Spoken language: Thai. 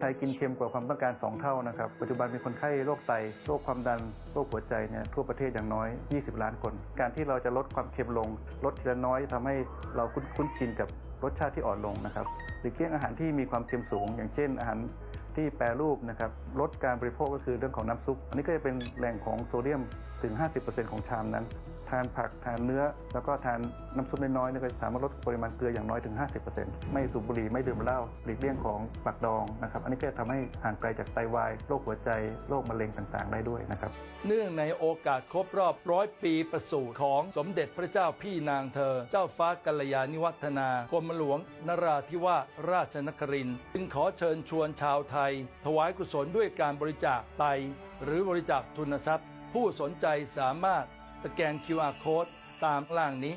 ไทยกินเค็มกว่าความต้องการ 2 เท่านะครับ ปัจจุบันมีคนไข้โรคไต โรคความดัน โรคหัวใจเนี่ยทั่วประเทศอย่างน้อย 20 ล้านคน การที่เราจะลดความเค็มลง ลดทีละน้อยทำให้เราคุ้นคุ้นชินกับรสชาติที่อ่อนลงนะครับ หรือเลี่ยงอาหารที่มีความเค็มสูง อย่างเช่น อาหารที่แปรรูปนะครับ ลดการบริโภคก็คือเรื่องของน้ำซุป อันนี้ก็จะเป็นแหล่งของโซเดียม ถึง 50%ของชามนั้น ทานผักทานเนื้อ แล้วก็ทานน้ำซุปน้อยๆเนี่ยก็สามารถลดปริมาณเกลืออย่างน้อยถึง 50%ไม่สูบบุหรี่ไม่ดื่มเหล้าหลีกเลี่ยงของปักดองนะครับอันนี้ก็จะทำให้ห่างไกลจากไตวายโรคหัวใจโรคมะเร็งต่างๆ ได้ด้วยนะครับเนื่องในโอกาสครบรอบร้อยปีประสูติของสมเด็จพระเจ้าพี่นางเธอ เจ้าฟ้ากัลยาณิวัฒนากรมหลวงนราธิวาสราชนครินทร์จึงขอเชิญชวนชาวไทย ถวายกุศลด้วยการบริจาคไตหรือบริจาคทุนทรัพย์ ผู้สนใจสามารถสแกน QR Code ตามล่างนี้